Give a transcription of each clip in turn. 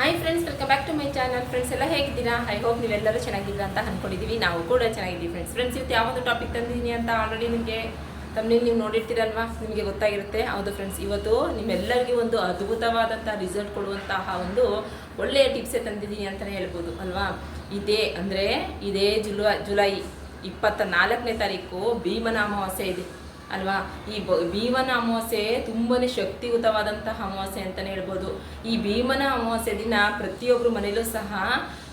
Hi friends welcome back to my channel friends ಎಲ್ಲ ಹೇಗಿದ್ದೀರಾ? I hope ನೀವೆಲ್ಲರೂ ಚೆನ್ನಾಗಿದ್ದೀರಾ ಅಂತ ಅಂದ್ಕೊಂಡಿದ್ದೀವಿ ನಾವು ಕೂಡ ಚೆನ್ನಾಗಿದ್ದೀವಿ ಫ್ರೆಂಡ್ಸ್ ಫ್ರೆಂಡ್ಸ್ ಇವತ್ತು ಯಾವೊಂದು ಟಾಪಿಕ್ ತಂದಿದ್ದೀನಿ ಅಂತ ಆಲ್ರೆಡಿ ನಿಮಗೆ ತಮ್ಮಲ್ಲಿ ನೀವು ನೋಡಿರ್ತೀರಲ್ವಾ? ನಿಮಗೆ ಗೊತ್ತಾಗಿರುತ್ತೆ. ಹೌದು ಫ್ರೆಂಡ್ಸ್ ಇವತ್ತು ನಿಮ್ಮೆಲ್ಲರಿಗೂ ಒಂದು ಅದ್ಭುತವಾದಂಥ ರಿಸಲ್ಟ್ ಕೊಡುವಂತಹ ಒಂದು ಒಳ್ಳೆಯ ಟಿಪ್ಸೇ ತಂದಿದ್ದೀನಿ ಅಂತಲೇ ಹೇಳ್ಬೋದು, ಅಲ್ವಾ? ಇದೇ ಅಂದರೆ ಇದೇ ಜುಲೈ ಜುಲೈ ಇಪ್ಪತ್ತ ನಾಲ್ಕನೇ ತಾರೀಕು ಭೀಮನ ಅಮಾವಾಸ್ಯೆ ಇದೆ. ಅಲ್ವಾ? ಈ ಭೀಮನ ಅಮಾವಾಸ್ಯೆ ತುಂಬಾನೇ ಶಕ್ತಿಯುತವಾದಂತಹ ಅಮಾವಾಸ್ಯೆ ಅಂತಲೇ ಹೇಳ್ಬೋದು. ಈ ಭೀಮನ ಅಮಾವಾಸ್ಯೆ ದಿನ ಪ್ರತಿಯೊಬ್ಬರು ಮನೇಲೂ ಸಹ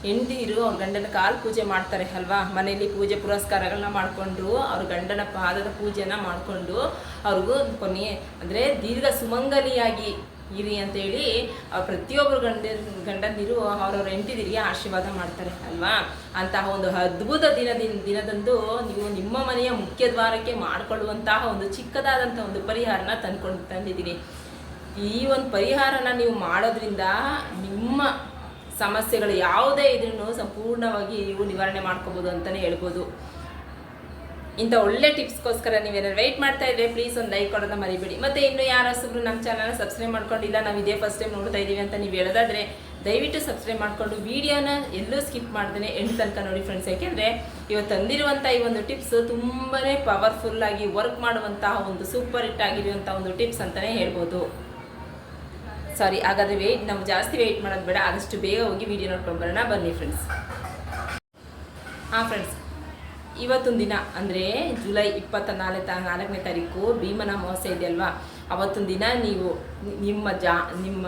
ಹೆಂಡತಿರು ಅವ್ರ ಗಂಡನ ಕಾಲು ಪೂಜೆ ಮಾಡ್ತಾರೆ, ಅಲ್ವಾ? ಮನೆಯಲ್ಲಿ ಪೂಜೆ ಪುರಸ್ಕಾರಗಳನ್ನ ಮಾಡಿಕೊಂಡು, ಅವ್ರ ಗಂಡನ ಪಾದದ ಪೂಜೆಯನ್ನು ಮಾಡಿಕೊಂಡು, ಅವ್ರಿಗೂ ಕೊನೆ, ಅಂದರೆ ದೀರ್ಘ ಸುಮಂಗಲಿಯಾಗಿ ಇರಿ ಅಂತೇಳಿ ಪ್ರತಿಯೊಬ್ಬರು ಗಂಡ, ಗಂಡಂದಿರು ಅವ್ರವ್ರ ಹೆಂಡತಿದಿರಿಗೆ ಆಶೀರ್ವಾದ ಮಾಡ್ತಾರೆ, ಅಲ್ವಾ? ಅಂತಹ ಒಂದು ಅದ್ಭುತ ದಿನದಿನ ದಿನದಂದು ನೀವು ನಿಮ್ಮ ಮನೆಯ ಮುಖ್ಯ ದ್ವಾರಕ್ಕೆ ಮಾಡಿಕೊಳ್ಳುವಂತಹ ಒಂದು ಚಿಕ್ಕದಾದಂಥ ಒಂದು ಪರಿಹಾರನ ತಂದ್ಕೊಂಡು, ತಂದಿದ್ದೀನಿ. ಈ ಒಂದು ಪರಿಹಾರನ ನೀವು ಮಾಡೋದ್ರಿಂದ ನಿಮ್ಮ ಸಮಸ್ಯೆಗಳು ಯಾವುದೇ ಇದ್ರೂ ಸಂಪೂರ್ಣವಾಗಿ ನೀವು ನಿವಾರಣೆ ಮಾಡ್ಕೋಬೋದು ಅಂತಲೇ ಹೇಳ್ಬೋದು. ಇಂಥ ಒಳ್ಳೆ ಟಿಪ್ಸ್ಗೋಸ್ಕರ ನೀವೇನಾದ್ರು ವೆಯ್ಟ್ ಮಾಡ್ತಾ ಇದ್ರೆ ಪ್ಲೀಸ್ ಒಂದು ಲೈಕ್ ಕೊಡೋದನ್ನ ಮರಿಬೇಡಿ. ಮತ್ತೆ ಇನ್ನು ಯಾರು ಹೊಸಬ್ರು ನಮ್ಮ ಚಾನಲ್ನ ಸಬ್ಸ್ಕ್ರೈಬ್ ಮಾಡ್ಕೊಂಡಿಲ್ಲ, ನಾವು ಇದೇ ಫಸ್ಟ್ ಟೈಮ್ ನೋಡ್ತಾ ಇದ್ದೀವಿ ಅಂತ ನೀವು ಹೇಳೋದಾದ್ರೆ ದಯವಿಟ್ಟು ಸಬ್ಸ್ಕ್ರೈಬ್ ಮಾಡಿಕೊಂಡು ವಿಡಿಯೋನ ಎಲ್ಲೂ ಸ್ಕಿಪ್ ಮಾಡ್ದೇ ಎಂಡ್ ತನಕ ನೋಡಿ ಫ್ರೆಂಡ್ಸ್ ಯಾಕೆಂದರೆ ಇವತ್ತು ತಂದಿರುವಂಥ ಈ ಒಂದು ಟಿಪ್ಸ್ ತುಂಬಾ ಪವರ್ಫುಲ್ ಆಗಿ ವರ್ಕ್ ಮಾಡುವಂತಹ ಒಂದು ಸೂಪರ್ ಹಿಟ್ ಆಗಿರುವಂಥ ಒಂದು ಟಿಪ್ಸ್ ಅಂತಲೇ ಹೇಳ್ಬೋದು. ಸಾರಿ ಹಾಗಾದರೆ ವೆಯ್ಟ್ ನಾವು ಜಾಸ್ತಿ ವೆಯ್ಟ್ ಮಾಡೋದು ಬೇಡ, ಆದಷ್ಟು ಬೇಗ ಹೋಗಿ ವಿಡಿಯೋ ನೋಡ್ಕೊಂಡು ಬರೋಣ. ಬನ್ನಿ ಫ್ರೆಂಡ್ಸ್ ಹಾಂ ಫ್ರೆಂಡ್ಸ್ ಇವತ್ತೊಂದು ದಿನ ಅಂದರೆ ಜುಲೈ ಇಪ್ಪತ್ತ ನಾಲ್ಕು ನಾಲ್ಕನೇ ತಾರೀಕು ಭೀಮನ ಅಮಾವಾಸ್ಯೆ ಇದೆಯಲ್ವಾ ಅವತ್ತೊಂದು ದಿನ ನೀವು ನಿಮ್ಮ ಜಾ ನಿಮ್ಮ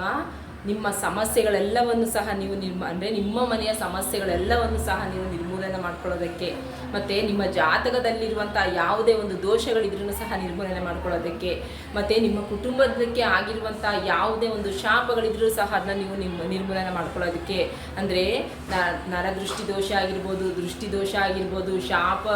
ನಿಮ್ಮ ಸಮಸ್ಯೆಗಳೆಲ್ಲವನ್ನು ಸಹ ನೀವು ನಿರ್ಮ ಅಂದರೆ ನಿಮ್ಮ ಮನೆಯ ಸಮಸ್ಯೆಗಳೆಲ್ಲವನ್ನು ಸಹ ನೀವು ನಿರ್ಮೂಲನೆ ಮಾಡ್ಕೊಳ್ಳೋದಕ್ಕೆ ಮತ್ತು ನಿಮ್ಮ ಜಾತಕದಲ್ಲಿರುವಂಥ ಯಾವುದೇ ಒಂದು ದೋಷಗಳಿದ್ರೂ ಸಹ ನಿರ್ಮೂಲನೆ ಮಾಡ್ಕೊಳ್ಳೋದಕ್ಕೆ ಮತ್ತು ನಿಮ್ಮ ಕುಟುಂಬದಕ್ಕೆ ಆಗಿರುವಂಥ ಯಾವುದೇ ಒಂದು ಶಾಪಗಳಿದ್ರೂ ಸಹ ಅದನ್ನ ನೀವು ನಿಮ್ಮ ನಿರ್ಮೂಲನೆ ಮಾಡ್ಕೊಳ್ಳೋದಕ್ಕೆ. ಅಂದರೆ ನರದೃಷ್ಟಿ ದೋಷ ಆಗಿರ್ಬೋದು, ದೃಷ್ಟಿ ದೋಷ ಆಗಿರ್ಬೋದು, ಶಾಪ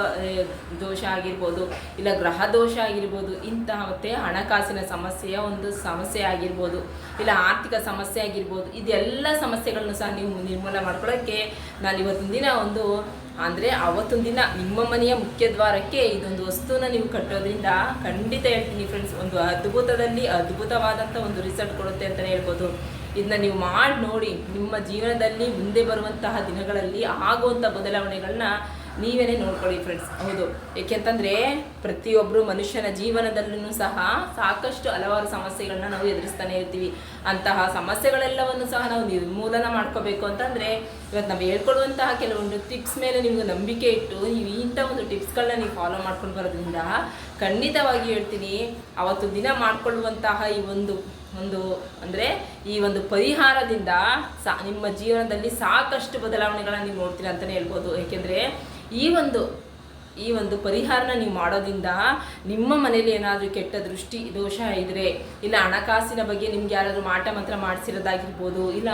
ದೋಷ ಆಗಿರ್ಬೋದು, ಇಲ್ಲ ಗ್ರಹ ದೋಷ ಆಗಿರ್ಬೋದು, ಇಂತಹ ಮತ್ತೆ ಹಣಕಾಸಿನ ಸಮಸ್ಯೆಯ ಒಂದು ಸಮಸ್ಯೆ ಆಗಿರ್ಬೋದು, ಇಲ್ಲ ಆರ್ಥಿಕ ಸಮಸ್ಯೆ ಆಗಿರ್ಬೋದು. ಇದೆಲ್ಲ ಸಮಸ್ಯೆಗಳನ್ನು ಸಹ ನೀವು ನಿರ್ಮೂಲನೆ ಮಾಡ್ಕೊಳ್ಳೋಕ್ಕೆ ನಾನು ಇವತ್ತಿನ ದಿನ ಒಂದು, ಅಂದರೆ ಅವತ್ತೊಂದು ದಿನ ನಿಮ್ಮ ಮನೆಯ ಮುಖ್ಯ ದ್ವಾರಕ್ಕೆ ಇದೊಂದು ವಸ್ತುನ ನೀವು ಕಟ್ಟೋದ್ರಿಂದ ಖಂಡಿತ ಹೇಳ್ತೀನಿ ಫ್ರೆಂಡ್ಸ್ ಒಂದು ಅದ್ಭುತದಲ್ಲಿ ಅದ್ಭುತವಾದಂಥ ಒಂದು ರಿಸಲ್ಟ್ ಕೊಡುತ್ತೆ ಅಂತಲೇ ಹೇಳ್ಬೋದು. ಇದನ್ನ ನೀವು ಮಾಡಿ ನೋಡಿ, ನಿಮ್ಮ ಜೀವನದಲ್ಲಿ ಮುಂದೆ ಬರುವಂತಹ ದಿನಗಳಲ್ಲಿ ಆಗುವಂಥ ಬದಲಾವಣೆಗಳನ್ನ ನೀವೇನೇ ನೋಡ್ಕೊಳ್ಳಿ ಫ್ರೆಂಡ್ಸ್ ಹೌದು. ಏಕೆಂತಂದರೆ ಪ್ರತಿಯೊಬ್ಬರು ಮನುಷ್ಯನ ಜೀವನದಲ್ಲೂ ಸಹ ಸಾಕಷ್ಟು ಹಲವಾರು ಸಮಸ್ಯೆಗಳನ್ನ ನಾವು ಎದುರಿಸ್ತಾನೆ ಇರ್ತೀವಿ. ಅಂತಹ ಸಮಸ್ಯೆಗಳೆಲ್ಲವನ್ನು ಸಹ ನಾವು ನಿರ್ಮೂಲನ ಮಾಡ್ಕೋಬೇಕು ಅಂತಂದರೆ ಇವತ್ತು ನಾವು ಹೇಳ್ಕೊಡುವಂತಹ ಕೆಲವೊಂದು ಟಿಪ್ಸ್ ಮೇಲೆ ನಿಮ್ಗೆ ನಂಬಿಕೆ ಇಟ್ಟು ನೀವು ಇಂಥ ಒಂದು ಟಿಪ್ಸ್ಗಳನ್ನ ನೀವು ಫಾಲೋ ಮಾಡ್ಕೊಂಡು ಬರೋದ್ರಿಂದ ಖಂಡಿತವಾಗಿ ಹೇಳ್ತೀನಿ ಅವತ್ತು ದಿನ ಮಾಡ್ಕೊಳ್ಳುವಂತಹ ಈ ಒಂದು ಒಂದು ಅಂದರೆ ಈ ಒಂದು ಪರಿಹಾರದಿಂದ ಸಾ ನಿಮ್ಮ ಜೀವನದಲ್ಲಿ ಸಾಕಷ್ಟು ಬದಲಾವಣೆಗಳನ್ನು ನೀವು ನೋಡ್ತೀರಾ ಅಂತಲೇ ಹೇಳ್ಬೋದು. ಏಕೆಂದರೆ ಈ ಒಂದು ಈ ಒಂದು ಪರಿಹಾರನ ನೀವು ಮಾಡೋದ್ರಿಂದ ನಿಮ್ಮ ಮನೇಲಿ ಏನಾದರೂ ಕೆಟ್ಟ ದೃಷ್ಟಿ, ದೋಷ ಇದ್ದರೆ ಇಲ್ಲ ಹಣಕಾಸಿನ ಬಗ್ಗೆ ನಿಮ್ಗೆ ಯಾರಾದರೂ ಮಾಟ ಮಂತ್ರ ಮಾಡಿಸಿರೋದಾಗಿರ್ಬೋದು, ಇಲ್ಲ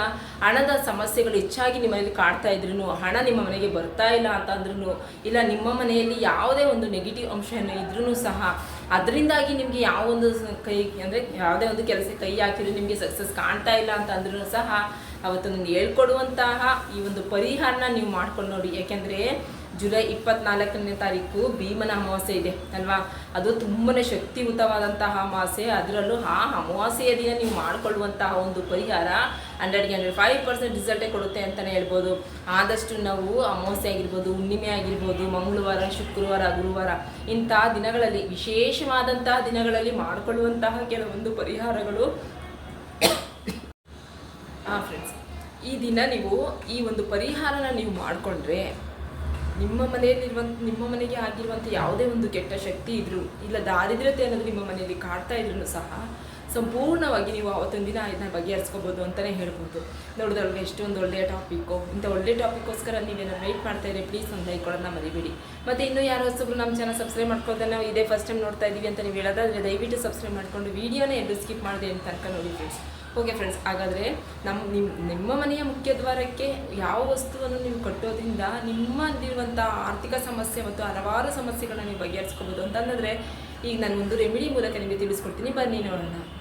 ಹಣದ ಸಮಸ್ಯೆಗಳು ಹೆಚ್ಚಾಗಿ ನಿಮ್ಮ ಮನೇಲಿ ಕಾಡ್ತಾ ಇದ್ರೂ ಹಣ ನಿಮ್ಮ ಮನೆಗೆ ಬರ್ತಾ ಇಲ್ಲ ಅಂತಂದ್ರೂ ಇಲ್ಲ ನಿಮ್ಮ ಮನೆಯಲ್ಲಿ ಯಾವುದೇ ಒಂದು ನೆಗೆಟಿವ್ ಅಂಶ ಇದ್ರೂ ಸಹ, ಅದರಿಂದಾಗಿ ನಿಮಗೆ ಯಾವ ಒಂದು ಕೈ, ಅಂದರೆ ಯಾವುದೇ ಒಂದು ಕೆಲಸ ಕೈ ಹಾಕಿದ್ರು ನಿಮಗೆ ಸಕ್ಸಸ್ ಕಾಣ್ತಾ ಇಲ್ಲ ಅಂತ ಅಂದ್ರೂ ಸಹ ಅವತ್ತು ಹೇಳ್ಕೊಡುವಂತಹ ಈ ಒಂದು ಪರಿಹಾರನ ನೀವು ಮಾಡ್ಕೊಂಡು ನೋಡಿ ಯಾಕೆಂದರೆ ಜುಲೈ ಇಪ್ಪತ್ನಾಲ್ಕನೇ ತಾರೀಕು ಭೀಮನ ಅಮಾವಾಸ್ಯೆ ಇದೆ, ಅಲ್ವಾ? ಅದು ತುಂಬಾ ಶಕ್ತಿಯುತವಾದಂತಹ ಅಮಾವಾಸ್ಯೆ. ಅದರಲ್ಲೂ, ಆ ಅಮಾವಾಸ್ಯೆಯ ದಿನ ನೀವು ಮಾಡಿಕೊಳ್ಳುವಂತಹ ಒಂದು ಪರಿಹಾರ ಹಂಡ್ರೆಡ್ಗೆ ಹಂಡ್ರೆಡ್ ಫೈವ್ ಪರ್ಸೆಂಟ್ ರಿಸಲ್ಟೇ ಕೊಡುತ್ತೆ ಅಂತಲೇ ಹೇಳ್ಬೋದು. ಆದಷ್ಟು ನಾವು ಅಮಾವಾಸ್ಯೆ ಆಗಿರ್ಬೋದು, ಹುಣ್ಣಿಮೆ ಆಗಿರ್ಬೋದು, ಮಂಗಳವಾರ, ಶುಕ್ರವಾರ, ಗುರುವಾರ ಇಂತಹ ದಿನಗಳಲ್ಲಿ, ವಿಶೇಷವಾದಂತಹ ದಿನಗಳಲ್ಲಿ ಮಾಡಿಕೊಳ್ಳುವಂತಹ ಕೆಲವೊಂದು ಪರಿಹಾರಗಳು. ಹಾಂ ಫ್ರೆಂಡ್ಸ್ ಈ ದಿನ ನೀವು ಈ ಒಂದು ಪರಿಹಾರನ ನೀವು ಮಾಡಿಕೊಂಡ್ರೆ ನಿಮ್ಮ ಮನೆಯಲ್ಲಿರುವಂಥ ನಿಮ್ಮ ಮನೆಗೆ ಆಗಿರುವಂಥ ಯಾವುದೇ ಒಂದು ಕೆಟ್ಟ ಶಕ್ತಿ ಇದ್ರೂ, ಇಲ್ಲ ದಾರಿದ್ರತೆ ಅನ್ನೋದು ನಿಮ್ಮ ಮನೆಯಲ್ಲಿ ಕಾಡ್ತಾ ಇದ್ರು ಸಹ, ಸಂಪೂರ್ಣವಾಗಿ ನೀವು ಅವತ್ತೊಂದು ದಿನ ಇದನ್ನ ಬಗೆಹರಿಸ್ಕೋಬೋದು ಅಂತಲೇ ಹೇಳ್ಬೋದು. ನೋಡಿದೊಳಗೆ ಎಷ್ಟೊಂದು ಒಳ್ಳೆಯ ಟಾಪಿಕ್ಕು ಇಂಥ ಒಳ್ಳೆಯ ಟಾಪಿಕ್ಕೋಸ್ಕರ ನೀವೇನಾದ್ರು ವೆಯ್ಟ್ ಮಾಡ್ತಾ ಇದ್ರೆ ಪ್ಲೀಸ್ ಒಂದು ಲೈಕ್ ಕೊಡೋದನ್ನ ಮರಿಬೇಡಿ. ಮತ್ತು ಇನ್ನೂ ಯಾರು ಹೊಸಬ್ರು ನಮ್ಮ ಚಾನಲ್ ಸಬ್ಸ್ಕ್ರೈಬ್ ಮಾಡ್ಕೊಳ್ತಾರೆ ನಾವು ಇದೇ ಫಸ್ಟ್ ಟೈಮ್ ನೋಡ್ತಾ ಇದ್ದೀವಿ ಅಂತ ನೀವು ಹೇಳೋದಾದರೆ ದಯವಿಟ್ಟು ಸಬ್ಸ್ಕ್ರೈಬ್ ಮಾಡ್ಕೊಂಡು ವೀಡಿಯೋನೇ ಎಲ್ಲರೂ ಸ್ಕಿಪ್ ಮಾಡಿದೆ ಅಂತ ತನಕ ನೋಡಿ ಫ್ರೆಂಡ್ಸ್ ಓಕೆ ಫ್ರೆಂಡ್ಸ್ ಹಾಗಾದರೆ ನಮ್ಮ ನಿಮ್ಮ ನಿಮ್ಮ ಮನೆಯ ಮುಖ್ಯ ದ್ವಾರಕ್ಕೆ ಯಾವ ವಸ್ತುವನ್ನು ನೀವು ಕಟ್ಟೋದ್ರಿಂದ ನಿಮ್ಮಲ್ಲಿರುವಂಥ ಆರ್ಥಿಕ ಸಮಸ್ಯೆ ಮತ್ತು ಹಲವಾರು ಸಮಸ್ಯೆಗಳನ್ನ ನೀವು ಬಗೆಹರಿಸ್ಕೋಬೋದು ಅಂತಂದರೆ, ಈಗ ನಾನು ಒಂದು ರೆಮಿಡಿ ಮೂಲಕ ನಿಮಗೆ ತಿಳಿಸ್ಕೊಡ್ತೀನಿ. ಬನ್ನಿ ನೋಡೋಣ.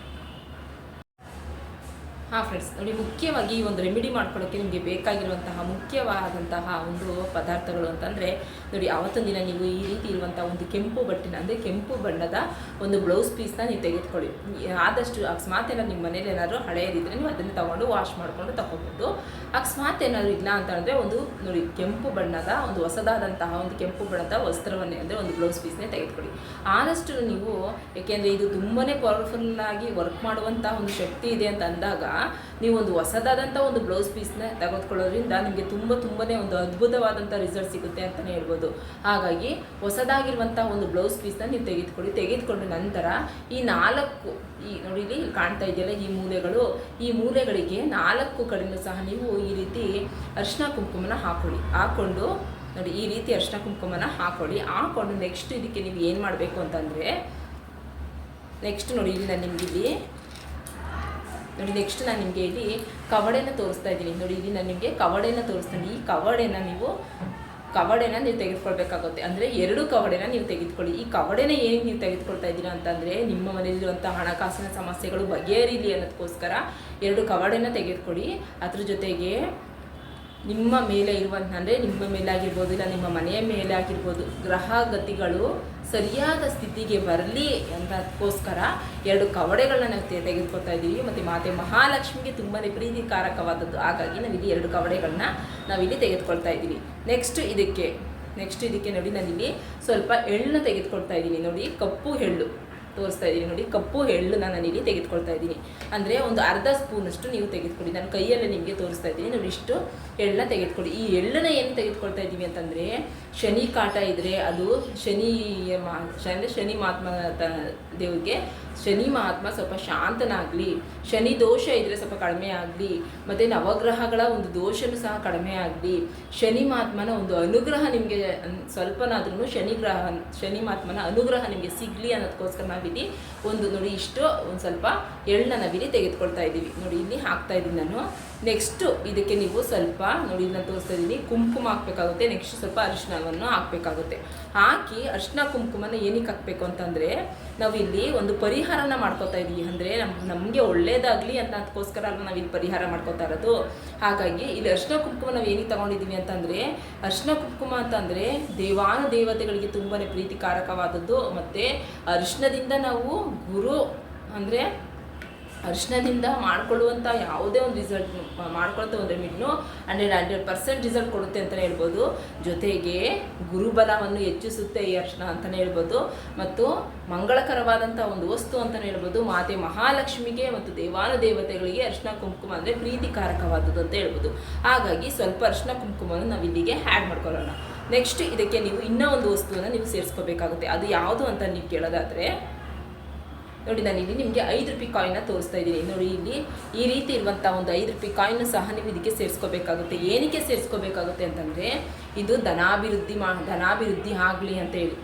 ಹಾಂ ಫ್ರೆಂಡ್ಸ್, ನೋಡಿ ಮುಖ್ಯವಾಗಿ ಈ ಒಂದು ರೆಮಿಡಿ ಮಾಡ್ಕೊಳ್ಳೋಕ್ಕೆ ನಿಮಗೆ ಬೇಕಾಗಿರುವಂತಹ ಮುಖ್ಯವಾದಂತಹ ಒಂದು ಪದಾರ್ಥಗಳು ಅಂತಂದರೆ, ನೋಡಿ ಆವತ್ತೊಂದು ದಿನ ನೀವು ಈ ರೀತಿ ಇರುವಂಥ ಒಂದು ಕೆಂಪು ಬಟ್ಟೆನ, ಅಂದರೆ ಕೆಂಪು ಬಣ್ಣದ ಒಂದು ಬ್ಲೌಸ್ ಪೀಸ್ನ ನೀವು ತೆಗೆದುಕೊಳ್ಳಿ. ಆದಷ್ಟು ಅಕಸ್ಮಾತ್ ಏನಾದ್ರು ನಿಮ್ಮ ಮನೇಲಿ ಏನಾದರೂ ಹಳೆಯದಿದ್ದರೆ ನೀವು ಅದನ್ನು ತಗೊಂಡು ವಾಶ್ ಮಾಡಿಕೊಂಡು ತಗೋಬೋದು. ಅಕಸ್ಮಾತ್ ಏನಾದರೂ ಇಲ್ಲ ಅಂತಂದರೆ ಒಂದು, ನೋಡಿ ಕೆಂಪು ಬಣ್ಣದ, ಒಂದು ಹೊಸದಾದಂತಹ ಒಂದು ಕೆಂಪು ಬಣ್ಣದ ವಸ್ತ್ರವನ್ನೇ, ಅಂದರೆ ಒಂದು ಬ್ಲೌಸ್ ಪೀಸ್ನೇ ತೆಗೆದುಕೊಳ್ಳಿ. ಆದಷ್ಟು ನೀವು, ಏಕೆಂದರೆ ಇದು ತುಂಬಾ ಪವರ್ಫುಲ್ಲಾಗಿ ವರ್ಕ್ ಮಾಡುವಂಥ ಒಂದು ಶಕ್ತಿ ಇದೆ ಅಂತ ಅಂದಾಗ ನೀವು ಒಂದು ಹೊಸದಾದಂಥ ಒಂದು ಬ್ಲೌಸ್ ಪೀಸ್ನ ತೆಗೆದುಕೊಳ್ಳೋದ್ರಿಂದ ನಿಮಗೆ ತುಂಬ ತುಂಬಾ ಒಂದು ಅದ್ಭುತವಾದಂಥ ರಿಸಲ್ಟ್ ಸಿಗುತ್ತೆ ಅಂತಲೇ ಹೇಳ್ಬೋದು. ಹಾಗಾಗಿ ಹೊಸದಾಗಿರುವಂಥ ಒಂದು ಬ್ಲೌಸ್ ಪೀಸ್ನ ನೀವು ತೆಗೆದುಕೊಳ್ಳಿ. ತೆಗೆದುಕೊಂಡ ನಂತರ ಈ ನಾಲ್ಕು, ಈ ನೋಡಿ ಇಲ್ಲಿ ಕಾಣ್ತಾ ಇದೆಯಲ್ಲ ಈ ಮೂಲೆಗಳು. ಈ ಮೂಲೆಗಳಿಗೆ ನಾಲ್ಕು ಕಡೆಯೂ ಸಹ ನೀವು ಈ ರೀತಿ ಅರಿಶಿನ ಕುಂಕುಮನ ಹಾಕೊಳ್ಳಿ. ಹಾಕ್ಕೊಂಡು ನೋಡಿ ಈ ರೀತಿ ಅರಿಶಿನ ಕುಂಕುಮನ ಹಾಕೊಳ್ಳಿ. ಹಾಕೊಂಡು ನೆಕ್ಸ್ಟ್ ಇದಕ್ಕೆ ನೀವು ಏನು ಮಾಡಬೇಕು ಅಂತಂದರೆ ನೆಕ್ಸ್ಟ್ ನೋಡಿ ಇಲ್ಲಿ ನಾನು ನಿಮಗಿಲ್ಲಿ ನೋಡಿ ನೆಕ್ಸ್ಟ್ ನಾನು ನಿಮಗೆ ಇಲ್ಲಿ ಕವಡೆನ ತೋರಿಸ್ತಾ ಇದ್ದೀನಿ. ನೋಡಿ, ಇಲ್ಲಿ ನಾನು ನಿಮಗೆ ಕವಡೆನ ತೋರಿಸ್ತೀನಿ. ಈ ಕವಡೆನ ನೀವು ಕವಡೆನ ನೀವು ತೆಗೆದುಕೊಳ್ಬೇಕಾಗುತ್ತೆ. ಅಂದರೆ ಎರಡು ಕವಡೆನ ನೀವು ತೆಗೆದುಕೊಳ್ಳಿ. ಈ ಕವಡೆನ ಏನಕ್ಕೆ ನೀವು ತೆಗೆದುಕೊಳ್ತಾ ಇದ್ದೀರಾ ಅಂತಂದರೆ, ನಿಮ್ಮ ಮನೆಯಲ್ಲಿರುವಂಥ ಹಣಕಾಸಿನ ಸಮಸ್ಯೆಗಳು ಬಗೆಹರಿಲಿ ಅನ್ನೋದಕ್ಕೋಸ್ಕರ ಎರಡು ಕವಡೆನ ತೆಗೆದುಕೊಳ್ಳಿ. ಅದ್ರ ಜೊತೆಗೆ ನಿಮ್ಮ ಮೇಲೆ ಇರುವಂಥ ಅಂದರೆ ನಿಮ್ಮ ಮೇಲೆ ಆಗಿರ್ಬೋದು ಇಲ್ಲ ನಿಮ್ಮ ಮನೆಯ ಮೇಲೆ ಆಗಿರ್ಬೋದು ಗ್ರಹ ಗತಿಗಳು ಸರಿಯಾದ ಸ್ಥಿತಿಗೆ ಬರಲಿ ಅಂತಕ್ಕೋಸ್ಕರ ಎರಡು ಕವಡೆಗಳನ್ನ ನಾವು ತೆಗೆದುಕೊಳ್ತಾ ಇದ್ದೀವಿ. ಮತ್ತು ಮಾತೆ ಮಹಾಲಕ್ಷ್ಮಿಗೆ ತುಂಬಾ ಪ್ರೀತಿಕಾರಕವಾದದ್ದು. ಹಾಗಾಗಿ ನಾವಿಲ್ಲಿ ಎರಡು ಕವಡೆಗಳನ್ನ ನಾವಿಲ್ಲಿ ತೆಗೆದುಕೊಳ್ತಾ ಇದ್ದೀವಿ. ನೆಕ್ಸ್ಟ್ ಇದಕ್ಕೆ ನೆಕ್ಸ್ಟ್ ಇದಕ್ಕೆ ನೋಡಿ ನಾನಿಲ್ಲಿ ಸ್ವಲ್ಪ ಎಳ್ಳನ್ನ ತೆಗೆದುಕೊಳ್ತಾ ಇದ್ದೀನಿ. ನೋಡಿ, ಕಪ್ಪು ಎಳ್ಳು. ತೋರಿಸ್ತಾ ಇದ್ದೀನಿ ನೋಡಿ, ಕಪ್ಪು ಎಳ್ಳು ನಾನು ಇಲ್ಲಿ ತೆಗೆದುಕೊಳ್ತಾ ಇದ್ದೀನಿ. ಅಂದರೆ ಒಂದು ಅರ್ಧ ಸ್ಪೂನಷ್ಟು ನೀವು ತೆಗೆದುಕೊಡಿ ನಾನು ಕೈಯಲ್ಲೇ ನಿಮಗೆ ತೋರಿಸ್ತಾ ಇದ್ದೀನಿ. ನೋಡಿ ಇಷ್ಟು ಎಳ್ಳನ್ನ ತೆಗೆದುಕೊಡಿ ಈ ಎಳ್ಳನ್ನ ಏನು ತೆಗೆದುಕೊಳ್ತಾ ಇದ್ದೀವಿ ಅಂತಂದರೆ ಶನಿ ಕಾಟ ಇದ್ದರೆ ಅದು ಶನಿ ಮಾ ಅಂದರೆ ಶನಿ ಮಹಾತ್ಮ ದೇವ್ರಿಗೆ ಶನಿ ಮಹಾತ್ಮ ಸ್ವಲ್ಪ ಶಾಂತನಾಗಲಿ, ಶನಿ ದೋಷ ಇದ್ದರೆ ಸ್ವಲ್ಪ ಕಡಿಮೆ ಆಗಲಿ, ಮತ್ತು ನವಗ್ರಹಗಳ ಒಂದು ದೋಷನೂ ಸಹ ಕಡಿಮೆ ಆಗಲಿ, ಶನಿ ಮಹಾತ್ಮನ ಒಂದು ಅನುಗ್ರಹ ನಿಮಗೆ ಸ್ವಲ್ಪನಾದ್ರೂ ಶನಿ ಗ್ರಹ, ಶನಿ ಮಹಾತ್ಮನ ಅನುಗ್ರಹ ನಿಮಗೆ ಸಿಗಲಿ ಅನ್ನೋದಕ್ಕೋಸ್ಕರ ನಾವಿಲ್ಲಿ ಒಂದು ನೋಡಿ ಇಷ್ಟು ಒಂದು ಸ್ವಲ್ಪ ಎಳ್ಳನ್ನ ನಾವಿಲ್ಲಿ ತೆಗೆದುಕೊಳ್ತಾ ಇದ್ದೀವಿ. ನೋಡಿ ಇಲ್ಲಿ ಹಾಕ್ತಾ ಇದ್ದೀನಿ ನಾನು. ನೆಕ್ಸ್ಟು ಇದಕ್ಕೆ ನೀವು ಸ್ವಲ್ಪ ನೋಡಿ ನಾನು ತೋರಿಸ್ತಾ ಇದ್ದೀನಿ. ಕುಂಕುಮ ಹಾಕಬೇಕಾಗುತ್ತೆ. ನೆಕ್ಸ್ಟ್ ಸ್ವಲ್ಪ ಅರಿಶಿಣವನ್ನು ಹಾಕಬೇಕಾಗುತ್ತೆ. ಹಾಕಿ ಅರಿಶಿನ ಕುಂಕುಮನ ಏನಕ್ಕೆ ಹಾಕಬೇಕು ಅಂತಂದರೆ ನಾವಿಲ್ಲಿ ಒಂದು ಒಂದು ಪರಿಹಾರನ ಮಾಡ್ಕೋತಾ ಇದೀವಿ. ಅಂದರೆ ನಮ್, ನಮಗೆ ಒಳ್ಳೇದಾಗಲಿ ಅಂತ ಅದಕ್ಕೋಸ್ಕರ ಅಲ್ವಾ ನಾವು ಇಲ್ಲಿ ಪರಿಹಾರ ಮಾಡ್ಕೋತಾ ಇರೋದು. ಹಾಗಾಗಿ ಇಲ್ಲಿ ಅರಿಶಿನ ಕುಂಕುಮ ನಾವು ಏನಕ್ಕೆ ತಗೊಂಡಿದ್ದೀವಿ ಅಂತಂದರೆ, ಅರಿಶಿನ ಕುಂಕುಮ ಅಂತಂದರೆ ದೇವಾನು ದೇವತೆಗಳಿಗೆ ತುಂಬಾ ಪ್ರೀತಿಕಾರಕವಾದದ್ದು. ಮತ್ತು ಅರಿಶಿನದಿಂದ ನಾವು ಗುರು, ಅಂದರೆ ಅರಿಶಿನದಿಂದ ಮಾಡ್ಕೊಳ್ಳುವಂಥ ಯಾವುದೇ ಒಂದು ರಿಸಲ್ಟ್ ಮಾಡ್ಕೊಳ್ತಾ ಒಂದು ರೆಮಿಡಿನೂ ಹಂಡ್ರೆಡ್ ಹಂಡ್ರೆಡ್ ಪರ್ಸೆಂಟ್ ರಿಸಲ್ಟ್ ಕೊಡುತ್ತೆ ಅಂತಲೇ ಹೇಳ್ಬೋದು. ಜೊತೆಗೆ ಗುರುಬಲವನ್ನು ಹೆಚ್ಚಿಸುತ್ತೆ ಈ ಅರ್ಶನ ಅಂತಲೇ ಹೇಳ್ಬೋದು. ಮತ್ತು ಮಂಗಳಕರವಾದಂಥ ಒಂದು ವಸ್ತು ಅಂತಲೇ ಹೇಳ್ಬೋದು. ಮಾತೆ ಮಹಾಲಕ್ಷ್ಮಿಗೆ ಮತ್ತು ದೇವಾನು ದೇವತೆಗಳಿಗೆ ಅರಿಶಿನ ಕುಂಕುಮ ಅಂದರೆ ಪ್ರೀತಿಕಾರಕವಾದದ್ದು ಅಂತ ಹೇಳ್ಬೋದು. ಹಾಗಾಗಿ ಸ್ವಲ್ಪ ಅರ್ಶನ ಕುಂಕುಮವನ್ನು ನಾವು ಇಲ್ಲಿಗೆ ಆ್ಯಡ್ ಮಾಡ್ಕೊಳ್ಳೋಣ. ನೆಕ್ಸ್ಟ್ ಇದಕ್ಕೆ ನೀವು ಇನ್ನೂ ಒಂದು ವಸ್ತುವನ್ನು ನೀವು ಸೇರಿಸ್ಕೋಬೇಕಾಗುತ್ತೆ. ಅದು ಯಾವುದು ಅಂತ ನೀವು ಕೇಳೋದಾದರೆ ನೋಡಿ, ನಾನು ಇಲ್ಲಿ ನಿಮಗೆ ಐದು ರೂಪಾಯಿ ಕಾಯಿನ ತೋರಿಸ್ತಾ ಇದ್ದೀನಿ. ನೋಡಿ, ಇಲ್ಲಿ ಈ ರೀತಿ ಇರುವಂಥ ಒಂದು ಐದು ರೂಪಾಯಿ ಕಾಯಿನ ಸಹ ನೀವು ಇದಕ್ಕೆ ಸೇರಿಸ್ಕೋಬೇಕಾಗುತ್ತೆ. ಏನಕ್ಕೆ ಸೇರಿಸ್ಕೋಬೇಕಾಗುತ್ತೆ ಅಂತಂದರೆ, ಇದು ಧನಾಭಿವೃದ್ಧಿ ಮಾ, ಧನಾಭಿವೃದ್ಧಿ ಆಗಲಿ ಅಂತ ಹೇಳಿ.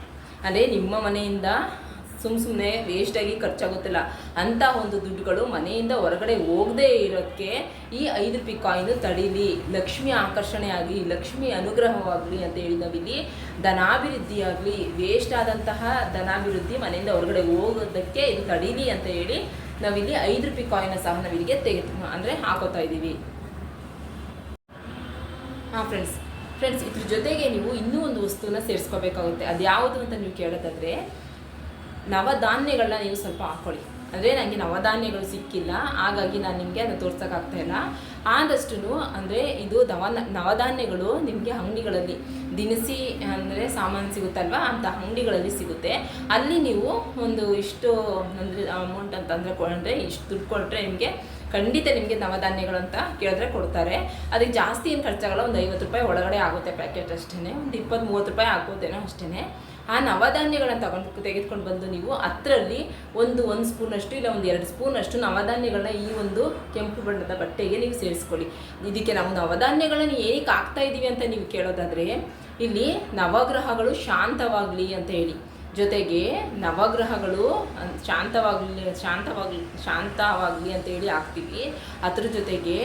ಅಂದರೆ ನಿಮ್ಮ ಮನೆಯಿಂದ ಸುಮ್ಮ ಸುಮ್ಮನೆ ವೇಸ್ಟಾಗಿ ಖರ್ಚಾಗುತ್ತಿಲ್ಲ ಅಂತ ಒಂದು ದುಡ್ಡುಗಳು ಮನೆಯಿಂದ ಹೊರಗಡೆ ಹೋಗದೇ ಇರೋಕ್ಕೆ ಈ ಐದು ರೂಪಾಯಿ ಕಾಯಿನ್ ತಡೀಲಿ. ಲಕ್ಷ್ಮಿ ಆಕರ್ಷಣೆ ಆಗಲಿ ಲಕ್ಷ್ಮಿ ಅನುಗ್ರಹವಾಗಲಿ ಅಂತ ಹೇಳಿ ನಾವಿಲ್ಲಿ ಧನಾಭಿವೃದ್ಧಿ ಆಗಲಿ ವೇಸ್ಟ್ ಆದಂತಹ ಧನಾಭಿವೃದ್ಧಿ ಮನೆಯಿಂದ ಹೊರಗಡೆ ಹೋಗೋದಕ್ಕೆ ಇದು ತಡೀಲಿ ಅಂತ ಹೇಳಿ ನಾವಿಲ್ಲಿ ಐದು ರೂಪಾಯಿ ಕಾಯಿನ ಸಹ ನಾವಿಲ್ಲಿಗೆ ತೆಗೆದು, ಅಂದರೆ ಹಾಕೋತಾ ಇದ್ದೀವಿ. ಹಾಂ ಫ್ರೆಂಡ್ಸ್ ಫ್ರೆಂಡ್ಸ್ ಇದ್ರ ಜೊತೆಗೆ ನೀವು ಇನ್ನೂ ಒಂದು ವಸ್ತುವನ್ನ ಸೇರಿಸ್ಕೋಬೇಕಾಗುತ್ತೆ. ಅದು ಯಾವುದು ಅಂತ ನೀವು ಕೇಳೋದಾದರೆ ನವಧಾನ್ಯಗಳನ್ನ ನೀವು ಸ್ವಲ್ಪ ಹಾಕ್ಕೊಳ್ಳಿ ಅಂದರೆ ನನಗೆ ನವಧಾನ್ಯಗಳು ಸಿಕ್ಕಿಲ್ಲ, ಹಾಗಾಗಿ ನಾನು ನಿಮಗೆ ಅದನ್ನು ತೋರ್ಸೋಕ್ಕಾಗ್ತಾ ಇಲ್ಲ. ಆದಷ್ಟು ಅಂದರೆ ಇದು ನವ ನವಧಾನ್ಯಗಳು ನಿಮಗೆ ಅಂಗಡಿಗಳಲ್ಲಿ ದಿನಸಿ ಅಂದರೆ ಸಾಮಾನು ಸಿಗುತ್ತಲ್ವ, ಅಂತ ಅಂಗಡಿಗಳಲ್ಲಿ ಸಿಗುತ್ತೆ. ಅಲ್ಲಿ ನೀವು ಒಂದು ಇಷ್ಟು ಅಂದರೆ ಅಮೌಂಟ್ ಅಂತಂದರೆ ಅಂದರೆ ಇಷ್ಟು ದುಡ್ಡು ಕೊಟ್ಟರೆ ನಿಮಗೆ ಖಂಡಿತ ನಿಮಗೆ ನವಧಾನ್ಯಗಳು ಅಂತ ಕೇಳಿದ್ರೆ ಕೊಡ್ತಾರೆ. ಅದಕ್ಕೆ ಜಾಸ್ತಿ ಏನು ಖರ್ಚಾಗಲ್ಲ, ಒಂದು ಐವತ್ತು ರೂಪಾಯಿ ಒಳಗಡೆ ಆಗುತ್ತೆ ಪ್ಯಾಕೆಟ್ ಅಷ್ಟೇ ಒಂದು ಇಪ್ಪತ್ತು ಮೂವತ್ತು ರೂಪಾಯಿ ಆಗೋದೇನೋ ಅಷ್ಟೇ ಆ ನವಧಾನ್ಯಗಳನ್ನು ತಗೊಂಡು ತೆಗೆದುಕೊಂಡು ಬಂದು ನೀವು ಅದರಲ್ಲಿ ಒಂದು ಒಂದು ಸ್ಪೂನಷ್ಟು ಇಲ್ಲ ಒಂದು ಎರಡು ಸ್ಪೂನಷ್ಟು ನವಧಾನ್ಯಗಳನ್ನ ಈ ಒಂದು ಕೆಂಪು ಬಣ್ಣದ ಬಟ್ಟೆಗೆ ನೀವು ಸೇರಿಸ್ಕೊಳ್ಳಿ. ಇದಕ್ಕೆ ನಾವು ನವಧಾನ್ಯಗಳನ್ನು ಏನಕ್ಕೆ ಹಾಕ್ತಾ ಇದ್ದೀವಿ ಅಂತ ನೀವು ಕೇಳೋದಾದರೆ, ಇಲ್ಲಿ ನವಗ್ರಹಗಳು ಶಾಂತವಾಗಲಿ ಅಂತ ಹೇಳಿ. ಜೊತೆಗೆ ನವಗ್ರಹಗಳು ಶಾಂತವಾಗಲಿ ಶಾಂತವಾಗಲಿ ಶಾಂತವಾಗಲಿ ಅಂತ ಹೇಳಿ ಹಾಕ್ತೀವಿ. ಅದ್ರ ಜೊತೆಗೆ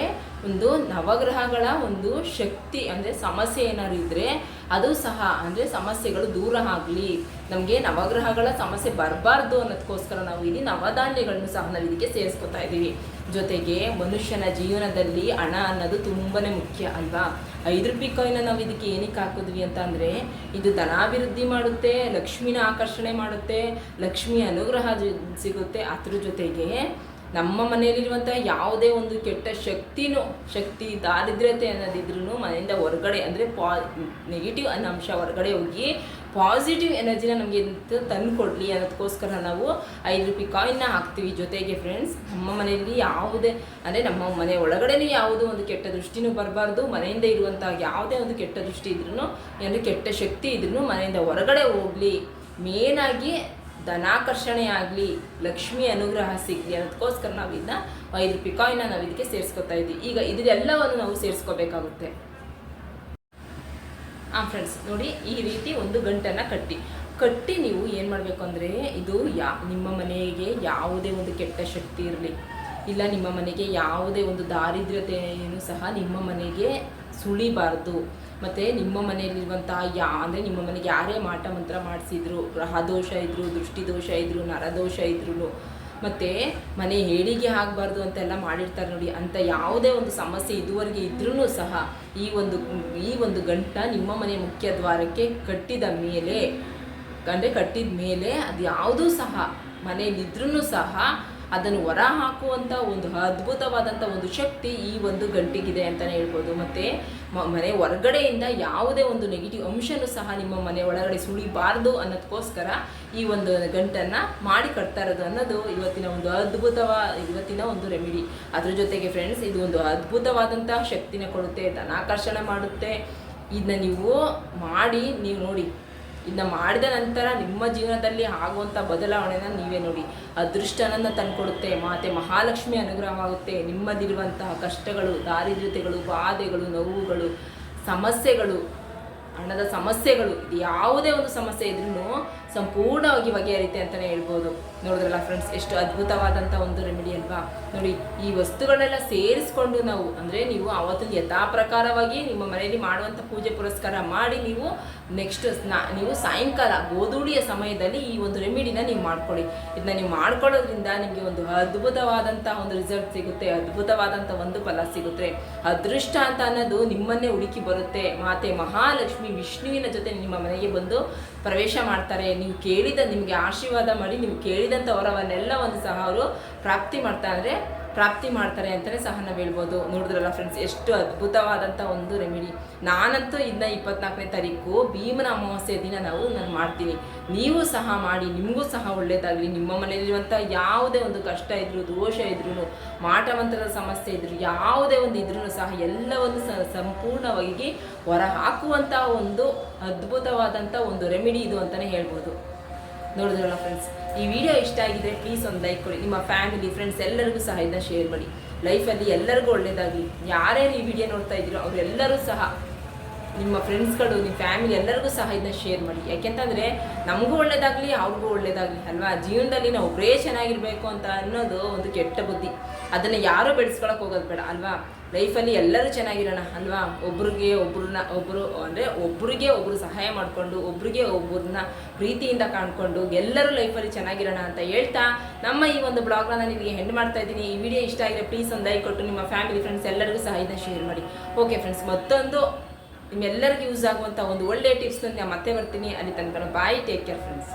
ಒಂದು ನವಗ್ರಹಗಳ ಒಂದು ಶಕ್ತಿ ಅಂದರೆ ಸಮಸ್ಯೆ ಏನಾದ್ರು ಇದ್ದರೆ ಅದು ಸಹ ಅಂದರೆ ಸಮಸ್ಯೆಗಳು ದೂರ ಆಗಲಿ, ನಮಗೆ ನವಗ್ರಹಗಳ ಸಮಸ್ಯೆ ಬರಬಾರ್ದು ಅನ್ನೋದಕ್ಕೋಸ್ಕರ ನಾವು ಇಲ್ಲಿ ನವಧಾನ್ಯಗಳನ್ನು ಸಹ ನಾವು ಇದಕ್ಕೆ ಸೇರಿಸ್ಕೊತಾ ಇದ್ದೀವಿ. ಜೊತೆಗೆ ಮನುಷ್ಯನ ಜೀವನದಲ್ಲಿ ಹಣ ಅನ್ನೋದು ತುಂಬಾನೇ ಮುಖ್ಯ ಅಲ್ವಾ? ಐದು ರೂಪಾಯಿ ಕಾಯಿನ ನಾವು ಇದಕ್ಕೆ ಏನಕ್ಕೆ ಹಾಕಿದ್ವಿ ಅಂತ ಅಂದರೆ, ಇದು ಧನಾಭಿವೃದ್ಧಿ ಮಾಡುತ್ತೆ, ಲಕ್ಷ್ಮಿನ ಆಕರ್ಷಣೆ ಮಾಡುತ್ತೆ, ಲಕ್ಷ್ಮಿ ಅನುಗ್ರಹ ಸಿಗುತ್ತೆ. ಅದ್ರ ಜೊತೆಗೆ ನಮ್ಮ ಮನೆಯಲ್ಲಿರುವಂಥ ಯಾವುದೇ ಒಂದು ಕೆಟ್ಟ ಶಕ್ತಿನೂ, ಶಕ್ತಿ ದಾರಿದ್ರ್ಯತೆ ಅನ್ನೋದಿದ್ರೂ ಮನೆಯಿಂದ ಹೊರಗಡೆ ಅಂದರೆ ಪಾ ನೆಗೆಟಿವ್ ಅನ್ನೋ ಅಂಶ ಹೊರಗಡೆ ಹೋಗಿ ಪಾಸಿಟಿವ್ ಎನರ್ಜಿನ ನಮಗೆ ತಂದು ಕೊಡಲಿ ಅನ್ನೋದಕ್ಕೋಸ್ಕರ ನಾವು ಐದು ರೂಪಾಯಿ ಕಾಯಿನ್ನ ಹಾಕ್ತೀವಿ ಜೊತೆಗೆ ಫ್ರೆಂಡ್ಸ್ ನಮ್ಮ ಮನೆಯಲ್ಲಿ ಯಾವುದೇ, ಅಂದರೆ ನಮ್ಮ ಮನೆ ಒಳಗಡೆನೇ ಯಾವುದೋ ಒಂದು ಕೆಟ್ಟ ದೃಷ್ಟಿನೂ ಬರಬಾರ್ದು. ಮನೆಯಿಂದ ಇರುವಂಥ ಯಾವುದೇ ಒಂದು ಕೆಟ್ಟ ದೃಷ್ಟಿ ಇದ್ರೂ ಅಂದರೆ ಕೆಟ್ಟ ಶಕ್ತಿ ಇದ್ರೂ ಮನೆಯಿಂದ ಹೊರಗಡೆ ಹೋಗಲಿ. ಮೇನಾಗಿ ಧನಾಕರ್ಷಣೆ ಆಗಲಿ ಲಕ್ಷ್ಮಿ ಅನುಗ್ರಹ ಸಿಗಲಿ ಅನ್ನೋದಕ್ಕೋಸ್ಕರ ನಾವು ಇದನ್ನ ಐದು ಪಿಕಾಯಿನ ಕಾಯಿನ ನಾವು ಇದಕ್ಕೆ ಸೇರಿಸ್ಕೊತಾ ಇದ್ದೀವಿ ಈಗ ಇದೆಲ್ಲವನ್ನು ನಾವು ಸೇರಿಸ್ಕೋಬೇಕಾಗುತ್ತೆ. ಹಾಂ ಫ್ರೆಂಡ್ಸ್ ನೋಡಿ ಈ ರೀತಿ ಒಂದು ಗಂಟನ್ನು ಕಟ್ಟಿ. ಕಟ್ಟಿ ನೀವು ಏನು ಮಾಡಬೇಕು ಅಂದರೆ, ಇದು ಯಾ, ನಿಮ್ಮ ಮನೆಗೆ ಯಾವುದೇ ಒಂದು ಕೆಟ್ಟ ಶಕ್ತಿ ಇರಲಿ. ಇಲ್ಲ ನಿಮ್ಮ ಮನೆಗೆ ಯಾವುದೇ ಒಂದು ದಾರಿದ್ರ್ಯತೆಯನ್ನು ಸಹ ನಿಮ್ಮ ಮನೆಗೆ ಸುಳಿಬಾರ್ದು. ಮತ್ತು ನಿಮ್ಮ ಮನೆಯಲ್ಲಿರುವಂಥ ಯಾ, ಅಂದರೆ ನಿಮ್ಮ ಮನೆಗೆ ಯಾರೇ ಮಾಟ ಮಂತ್ರ ಮಾಡಿಸಿದ್ರು, ಗ್ರಹ ದೋಷ ಇದ್ದರು ದೃಷ್ಟಿ ದೋಷ ಇದ್ದರು ನರದೋಷ ಇದ್ರು ಮತ್ತು ಮನೆ ಹೇಳಿಗೆ ಆಗಬಾರ್ದು ಅಂತೆಲ್ಲ ಮಾಡಿರ್ತಾರೆ ನೋಡಿ, ಅಂತ ಯಾವುದೇ ಒಂದು ಸಮಸ್ಯೆ ಇದುವರೆಗೆ ಇದ್ರೂ ಸಹ ಈ ಒಂದು ಈ ಒಂದು ಗಂಟ ನಿಮ್ಮ ಮನೆ ಮುಖ್ಯ ದ್ವಾರಕ್ಕೆ ಕಟ್ಟಿದ ಮೇಲೆ, ಅಂದರೆ ಕಟ್ಟಿದ ಮೇಲೆ ಅದು ಯಾವುದೂ ಸಹ ಮನೆಯಲ್ಲಿದ್ರೂ ಸಹ ಅದನ್ನು ಹೊರ ಹಾಕುವಂಥ ಒಂದು ಅದ್ಭುತವಾದಂಥ ಒಂದು ಶಕ್ತಿ ಈ ಒಂದು ಗಂಟಿಗಿದೆ ಅಂತಲೇ ಹೇಳ್ಬೋದು. ಮತ್ತು ಮನೆ ಹೊರಗಡೆಯಿಂದ ಯಾವುದೇ ಒಂದು ನೆಗೆಟಿವ್ ಅಂಶನೂ ಸಹ ನಿಮ್ಮ ಮನೆ ಒಳಗಡೆ ಸುಳಿಬಾರ್ದು ಅನ್ನೋದಕ್ಕೋಸ್ಕರ ಈ ಒಂದು ಗಂಟನ್ನು ಮಾಡಿ ಕಟ್ತಾ ಇರೋದು ಅನ್ನೋದು ಇವತ್ತಿನ ಒಂದು ಅದ್ಭುತವಾದ ಇವತ್ತಿನ ಒಂದು ರೆಮಿಡಿ ಅದ್ರ ಜೊತೆಗೆ ಫ್ರೆಂಡ್ಸ್ ಇದು ಒಂದು ಅದ್ಭುತವಾದಂಥ ಶಕ್ತಿನ ಕೊಡುತ್ತೆ, ಧನಾಕರ್ಷಣೆ ಮಾಡುತ್ತೆ. ಇದನ್ನ ನೀವು ಮಾಡಿ, ನೀವು ನೋಡಿ. ಇದನ್ನ ಮಾಡಿದ ನಂತರ ನಿಮ್ಮ ಜೀವನದಲ್ಲಿ ಆಗುವಂಥ ಬದಲಾವಣೆನ ನೀವೇ ನೋಡಿ. ಅದೃಷ್ಟನನ್ನು ತಂದುಕೊಡುತ್ತೆ, ಮಾತೆ ಮಹಾಲಕ್ಷ್ಮಿ ಅನುಗ್ರಹವಾಗುತ್ತೆ. ನಿಮ್ಮದಿರುವಂತಹ ಕಷ್ಟಗಳು, ದಾರಿದ್ರ್ಯತೆಗಳು, ಬಾಧೆಗಳು, ನೋವುಗಳು, ಸಮಸ್ಯೆಗಳು, ಹಣದ ಸಮಸ್ಯೆಗಳು, ಇದು ಯಾವುದೇ ಒಂದು ಸಮಸ್ಯೆ ಇದ್ರೂ ಸಂಪೂರ್ಣವಾಗಿ ಬಗೆಹರಿತೆ ಅಂತಲೇ ಹೇಳ್ಬೋದು. ನೋಡಿದ್ರಲ್ಲ ಫ್ರೆಂಡ್ಸ್ ಎಷ್ಟು ಅದ್ಭುತವಾದಂಥ ಒಂದು ರೆಮಿಡಿ ಅಲ್ವಾ ನೋಡಿ, ಈ ವಸ್ತುಗಳನ್ನೆಲ್ಲ ಸೇರಿಸ್ಕೊಂಡು ನಾವು, ಅಂದರೆ ನೀವು ಅವತ್ತಿನ ಯಥಾ ಪ್ರಕಾರವಾಗಿ ನಿಮ್ಮ ಮನೆಯಲ್ಲಿ ಮಾಡುವಂಥ ಪೂಜೆ ಪುರಸ್ಕಾರ ಮಾಡಿ ನೀವು ನೆಕ್ಸ್ಟ್ ಸ್ನಾ, ನೀವು ಸಾಯಂಕಾಲ ಗೋಧೂಳಿಯ ಸಮಯದಲ್ಲಿ ಈ ಒಂದು ರೆಮಿಡಿನ ನೀವು ಮಾಡ್ಕೊಳ್ಳಿ. ಇದನ್ನ ನೀವು ಮಾಡ್ಕೊಳ್ಳೋದ್ರಿಂದ ನಿಮಗೆ ಒಂದು ಅದ್ಭುತವಾದಂಥ ಒಂದು ರಿಸಲ್ಟ್ ಸಿಗುತ್ತೆ ಅದ್ಭುತವಾದಂಥ ಒಂದು ಫಲ ಸಿಗುತ್ತೆ. ಅದೃಷ್ಟ ಅಂತ ಅನ್ನೋದು ನಿಮ್ಮನ್ನೇ ಹುಡುಕಿ ಬರುತ್ತೆ. ಮಾತೆ ಮಹಾಲಕ್ಷ್ಮಿ ವಿಷ್ಣುವಿನ ಜೊತೆ ನಿಮ್ಮ ಮನೆಗೆ ಬಂದು ಪ್ರವೇಶ ಮಾಡ್ತಾರೆ. ನೀವು ಕೇಳಿದ, ನಿಮಗೆ ಆಶೀರ್ವಾದ ಮಾಡಿ, ನೀವು ಕೇಳಿದಂಥ ಒಂದು ಸಹ ಅವರು ಪ್ರಾಪ್ತಿ ಮಾಡ್ತಾ ಅಂದರೆ ಪ್ರಾಪ್ತಿ ಮಾಡ್ತಾರೆ ಅಂತಲೇ ಸಹ ನಾವು ಹೇಳ್ಬೋದು. ನೋಡಿದ್ರಲ್ಲ ಫ್ರೆಂಡ್ಸ್ ಎಷ್ಟು ಅದ್ಭುತವಾದಂಥ ಒಂದು ರೆಮಿಡಿ ನಾನಂತೂ ಇನ್ನು ಇಪ್ಪತ್ನಾಲ್ಕನೇ ತಾರೀಕು ಭೀಮನ ಅಮಾವಾಸ್ಯೆ ದಿನ ನಾವು ನಾನು ಮಾಡ್ತೀನಿ. ನೀವು ಸಹ ಮಾಡಿ, ನಿಮಗೂ ಸಹ ಒಳ್ಳೆಯದಾಗಲಿ ನಿಮ್ಮ ಮನೆಯಲ್ಲಿರುವಂಥ ಯಾವುದೇ ಒಂದು ಕಷ್ಟ ಇದ್ರೂ, ದೋಷ ಇದ್ರೂ ಮಾಟವಂತರದ ಸಮಸ್ಯೆ ಇದ್ರು, ಯಾವುದೇ ಒಂದು ಇದ್ರೂ ಸಹ ಎಲ್ಲವನ್ನು ಸಂಪೂರ್ಣವಾಗಿ ಹೊರ ಹಾಕುವಂಥ ಒಂದು ಅದ್ಭುತವಾದಂಥ ಒಂದು ರೆಮಿಡಿ ಇದು ಅಂತಲೇ ಹೇಳ್ಬೋದು. ನೋಡಿದ್ರಲ್ಲ ಫ್ರೆಂಡ್ಸ್ ಈ ವಿಡಿಯೋ ಇಷ್ಟ ಆಗಿದ್ರೆ ಪ್ಲೀಸ್ ಒಂದು ಲೈಕ್ ಕೊಡಿ. ನಿಮ್ಮ ಫ್ಯಾಮಿಲಿ ಫ್ರೆಂಡ್ಸ್ ಎಲ್ಲರಿಗೂ ಸಹ ಇದನ್ನ ಶೇರ್ ಮಾಡಿ. ಲೈಫಲ್ಲಿ ಎಲ್ಲರಿಗೂ ಒಳ್ಳೇದಾಗಲಿ. ಯಾರ್ಯಾರು ಈ ವಿಡಿಯೋ ನೋಡ್ತಾ ಇದ್ದೀರೋ ಅವರೆಲ್ಲರೂ ಸಹ ನಿಮ್ಮ ಫ್ರೆಂಡ್ಸ್ಗಳು ನಿಮ್ಮ ಫ್ಯಾಮಿಲಿ ಎಲ್ಲರಿಗೂ ಸಹ ಇದನ್ನ ಶೇರ್ ಮಾಡಿ. ಯಾಕೆಂತಂದರೆ ನಮಗೂ ಒಳ್ಳೇದಾಗಲಿ, ಅವ್ರಿಗೂ ಒಳ್ಳೇದಾಗಲಿ ಅಲ್ವಾ? ಜೀವನದಲ್ಲಿ ನಾವು ಒಬ್ಬರೇ ಚೆನ್ನಾಗಿರಬೇಕು ಅಂತ ಅನ್ನೋದು ಒಂದು ಕೆಟ್ಟ ಬುದ್ಧಿ. ಅದನ್ನು ಯಾರೂ ಬೆಳೆಸ್ಕೊಳಕ್ಕೆ ಹೋಗೋದು ಬೇಡ, ಅಲ್ವಾ? ಲೈಫಲ್ಲಿ ಎಲ್ಲರೂ ಚೆನ್ನಾಗಿರೋಣ, ಅಲ್ವಾ? ಒಬ್ರಿಗೆ ಒಬ್ರನ್ನ ಒಬ್ಬರು ಅಂದರೆ ಒಬ್ರಿಗೆ ಒಬ್ಬರು ಸಹಾಯ ಮಾಡಿಕೊಂಡು, ಒಬ್ರಿಗೆ ಒಬ್ಬರನ್ನ ಪ್ರೀತಿಯಿಂದ ಕಾಣ್ಕೊಂಡು ಎಲ್ಲರೂ ಲೈಫಲ್ಲಿ ಚೆನ್ನಾಗಿರೋಣ ಅಂತ ಹೇಳ್ತಾ ನಮ್ಮ ಈ ಒಂದು ಬ್ಲಾಗ್ನ ನಾನು ನಿಮಗೆ ಹೆಂಡ್ ಮಾಡ್ತಾ ಇದ್ದೀನಿ. ಈ ವಿಡಿಯೋ ಇಷ್ಟ ಆಗಿದೆ ಪ್ಲೀಸ್ ಒಂದು ಲೈಕ್ ಕೊಟ್ಟು ನಿಮ್ಮ ಫ್ಯಾಮಿಲಿ ಫ್ರೆಂಡ್ಸ್ ಎಲ್ಲರಿಗೂ ಸಹ ಇದನ್ನ ಶೇರ್ ಮಾಡಿ. ಓಕೆ ಫ್ರೆಂಡ್ಸ್ ಮತ್ತೊಂದು ನಿಮ್ಮೆಲ್ಲರಿಗೂ ಯೂಸ್ ಆಗುವಂಥ ಒಂದು ಒಳ್ಳೆಯ ಟಿಪ್ಸ್ನ ನಾನು ಮತ್ತೆ ಬರ್ತೀನಿ. ಅಲ್ಲಿ ತನಕ ಬಾಯ್ ಟೇಕ್ ಕೇರ್ ಫ್ರೆಂಡ್ಸ್